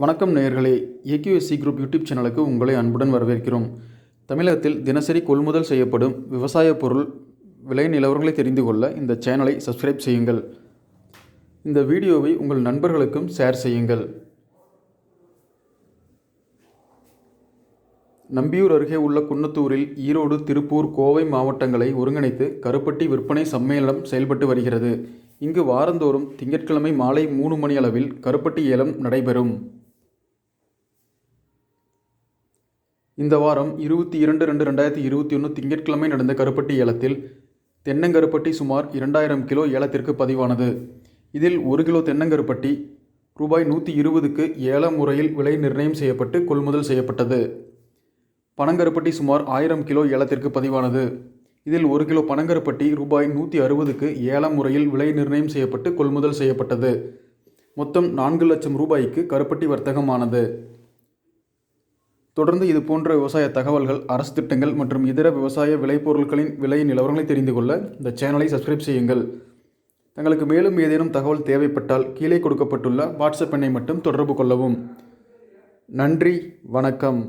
வணக்கம் நேயர்களே. AKSC group YouTube சேனலுக்கு உங்களை அன்புடன் வரவேற்கிறோம். தமிழகத்தில் தினசரி கொள்முதல் செய்யப்படும் விவசாய பொருள் விலை நிலவரங்களை தெரிந்து கொள்ள இந்த சேனலை சப்ஸ்கிரைப் செய்யுங்கள். இந்த வீடியோவை உங்கள் நண்பர்களுக்கும் ஷேர் செய்யுங்கள். நம்பியூர் அருகே உள்ள குன்னத்தூரில் ஈரோடு திருப்பூர் கோவை மாவட்டங்களை ஒருங்கிணைத்து கருப்பட்டி விற்பனை சம்மேளனம் செயல்பட்டு வருகிறது. இங்கு வாரந்தோறும் திங்கட்கிழமை மாலை மூணு மணி அளவில் கருப்பட்டி ஏலம் நடைபெறும். இந்த வாரம் இருபத்தி இரண்டு ரெண்டு ரெண்டாயிரத்தி இருபத்தி ஒன்று திங்கட்கிழமை நடந்த கருப்பட்டி ஏலத்தில் தென்னங்கருப்பட்டி சுமார் இரண்டாயிரம் கிலோ ஏலத்திற்கு பதிவானது. இதில் ஒரு கிலோ தென்னங்கருப்பட்டி ரூபாய் நூற்றி இருபதுக்கு ஏல முறையில் விலை நிர்ணயம் செய்யப்பட்டு கொள்முதல் செய்யப்பட்டது. பனங்கருப்பட்டி சுமார் ஆயிரம் கிலோ ஏலத்திற்கு பதிவானது. இதில் ஒரு கிலோ பனங்கருப்பட்டி ரூபாய் நூற்றி அறுபதுக்கு ஏல முறையில் விலை நிர்ணயம் செய்யப்பட்டு கொள்முதல் செய்யப்பட்டது. மொத்தம் நான்கு லட்சம் ரூபாய்க்கு கருப்பட்டி வர்த்தகமானது. தொடர்ந்து இது போன்ற விவசாய தகவல்கள் அரசு திட்டங்கள் மற்றும் இதர விவசாய விளைபொருட்களின் விலை நிலவரங்களை தெரிந்து கொள்ள இந்த சேனலை சப்ஸ்கிரைப் செய்யுங்கள். தங்களுக்கு மேலும் ஏதேனும் தகவல் தேவைப்பட்டால் கீழே கொடுக்கப்பட்டுள்ள வாட்ஸ்அப் எண்ணை மட்டும் தொடர்பு கொள்ளவும். நன்றி வணக்கம்.